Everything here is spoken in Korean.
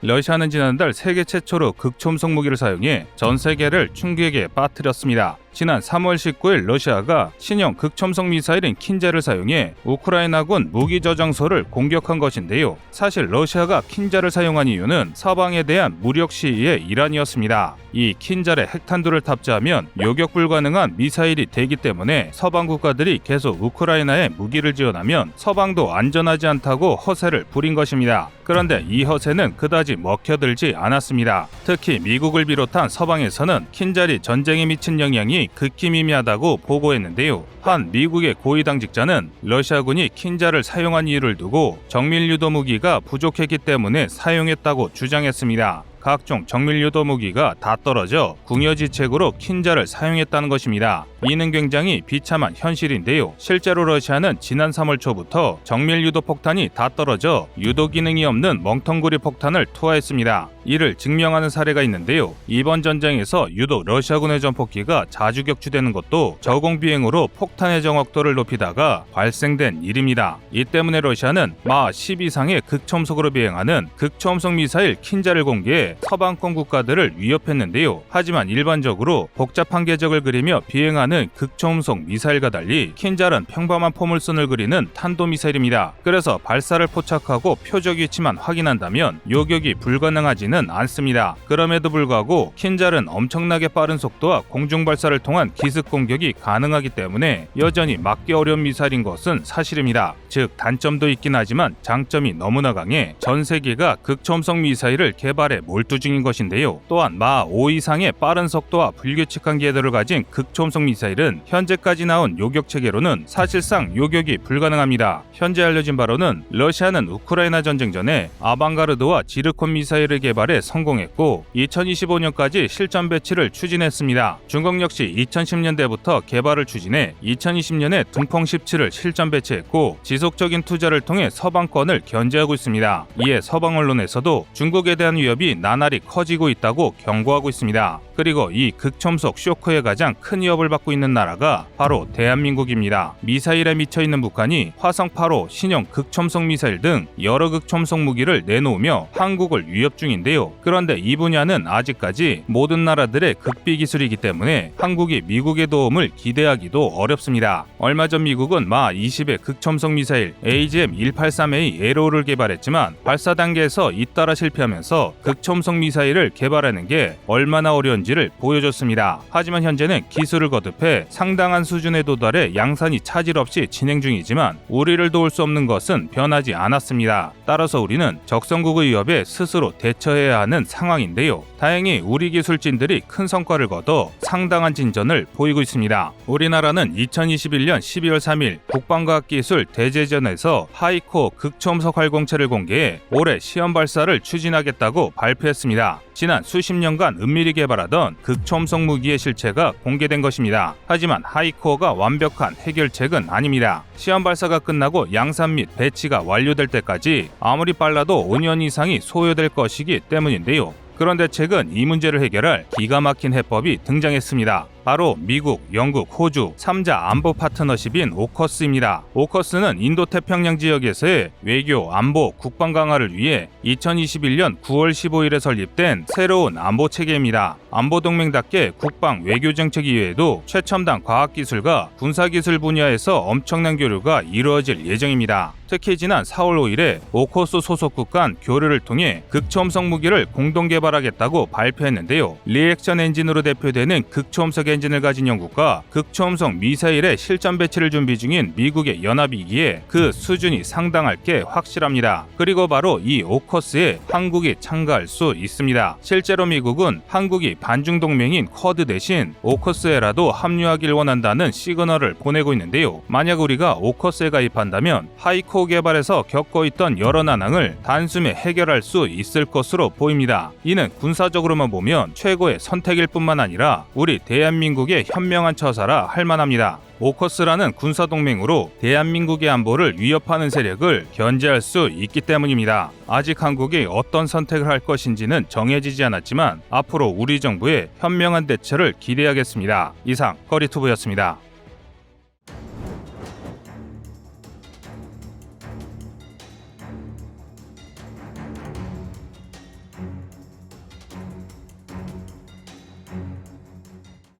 러시아는 지난달 세계 최초로 극초음속 무기를 사용해 전 세계를 충격에 빠뜨렸습니다. 지난 3월 19일 러시아가 신형 극초음속 미사일인 킨자를 사용해 우크라이나군 무기 저장소를 공격한 것인데요. 사실 러시아가 킨자를 사용한 이유는 서방에 대한 무력 시위의 일환이었습니다. 이 킨자의 핵탄두를 탑재하면 요격 불가능한 미사일이 되기 때문에 서방 국가들이 계속 우크라이나에 무기를 지원하면 서방도 안전하지 않다고 허세를 부린 것입니다. 그런데 이 허세는 그다지 먹혀들지 않았습니다. 특히 미국을 비롯한 서방에서는 킨자리 전쟁에 미친 영향이 극히 미미하다고 보고했는데요. 한 미국의 고위 당직자는 러시아군이 킨자를 사용한 이유를 두고 정밀 유도 무기가 부족했기 때문에 사용했다고 주장했습니다. 각종 정밀 유도 무기가 다 떨어져 궁여지책으로 킨자를 사용했다는 것입니다. 이는 굉장히 비참한 현실인데요. 실제로 러시아는 지난 3월 초부터 정밀 유도 폭탄이 다 떨어져 유도 기능이 없는 멍텅구리 폭탄을 투하했습니다. 이를 증명하는 사례가 있는데요. 이번 전쟁에서 유독 러시아군의 전폭기가 자주 격추되는 것도 저공 비행으로 폭탄의 정확도를 높이다가 발생된 일입니다. 이 때문에 러시아는 마 10 이상의 극초음속으로 비행하는 극초음속 미사일 킨자를 공개해 서방권 국가들을 위협했는데요. 하지만 일반적으로 복잡한 궤적을 그리며 비행하는 극초음속 미사일과 달리 킨자는 평범한 포물선을 그리는 탄도미사일입니다. 그래서 발사를 포착하고 표적 위치만 확인한다면 요격이 불가능하지는 않습니다. 그럼에도 불구하고 킨자는 엄청나게 빠른 속도와 공중 발사를 통한 기습 공격이 가능하기 때문에 여전히 막기 어려운 미사일인 것은 사실입니다. 즉 단점도 있긴 하지만 장점이 너무나 강해 전 세계가 극초음속 미사일을 개발해 몰두 중인 것인데요. 또한 마 5 이상의 빠른 속도와 불규칙한 궤도를 가진 극초음속 미사일은 현재까지 나온 요격 체계로는 사실상 요격이 불가능합니다. 현재 알려진 바로는 러시아는 우크라이나 전쟁 전에 아방가르드와 지르콘 미사일을 개발해 성공했고 2025년까지 실전 배치를 추진했습니다. 중국 역시 2010년대부터 개발을 추진해 2020년에 둥펑 17을 실전 배치했고 지속적인 투자를 통해 서방권을 견제하고 있습니다. 이에 서방 언론에서도 중국에 대한 위협이 나날이 커지고 있다고 경고하고 있습니다. 그리고 이 극첨속 쇼크의 가장 큰 위협을 받고 있는 나라가 바로 대한민국입니다. 미사일에 미쳐 있는 북한이 화성 8호 신형 극첨속 미사일 등 여러 극첨속 무기를 내놓으며 한국을 위협 중인데요. 그런데 이 분야는 아직까지 모든 나라들의 극비 기술이기 때문에 한국이 미국의 도움을 기대하기도 어렵습니다. 얼마 전 미국은 마 20의 극첨속 미사일 AGM-183A 에로를 개발했지만 발사 단계에서 잇따라 실패하면서 극첨속 미사일을 개발하는 게 얼마나 어려운지 를 보여줬습니다. 하지만 현재는 기술을 거듭해 상당한 수준에 도달해 양산이 차질 없이 진행 중이지만 우리를 도울 수 없는 것은 변하지 않았습니다. 따라서 우리는 적성국의 위협에 스스로 대처해야 하는 상황인데요. 다행히 우리 기술진들이 큰 성과를 거둬 상당한 진전을 보이고 있습니다. 우리나라는 2021년 12월 3일 국방과학기술 대제전에서 하이코 극초음속 활공체를 공개해 올해 시험 발사를 추진하겠다고 발표했습니다. 지난 수십 년간 은밀히 개발하던 극초음속 무기의 실체가 공개된 것입니다. 하지만 하이코어가 완벽한 해결책은 아닙니다. 시험 발사가 끝나고 양산 및 배치가 완료될 때까지 아무리 빨라도 5년 이상이 소요될 것이기 때문인데요. 그런데 최근 이 문제를 해결할 기가 막힌 해법이 등장했습니다. 바로 미국, 영국, 호주 3자 안보 파트너십인 오커스입니다. 오커스는 인도 태평양 지역에서의 외교, 안보, 국방 강화를 위해 2021년 9월 15일에 설립된 새로운 안보 체계입니다. 안보 동맹답게 국방 외교 정책 이외에도 최첨단 과학 기술과 군사 기술 분야에서 엄청난 교류가 이루어질 예정입니다. 특히 지난 4월 5일에 오커스 소속국 간 교류를 통해 극초음속 무기를 공동 개발하겠다고 발표했는데요. 리액션 엔진으로 대표되는 극초음속 엔진을 가진 영국과 극초음속 미사일의 실전 배치를 준비 중인 미국의 연합이기에 그 수준이 상당할 게 확실합니다. 그리고 바로 이 오커스에 한국이 참가할 수 있습니다. 실제로 미국은 한국이 반중 동맹인 쿼드 대신 오커스에라도 합류하길 원한다는 시그널을 보내고 있는데요. 만약 우리가 오커스에 가입한다면 하이코 개발에서 겪고 있던 여러 난항을 단숨에 해결할 수 있을 것으로 보입니다. 이는 군사적으로만 보면 최고의 선택일 뿐만 아니라 우리 대한민국의 현명한 처사라 할 만합니다. 오커스라는 군사 동맹으로 대한민국의 안보를 위협하는 세력을 견제할 수 있기 때문입니다. 아직 한국이 어떤 선택을 할 것인지는 정해지지 않았지만 앞으로 우리 정부의 현명한 대처를 기대하겠습니다. 이상 꺼리투브였습니다.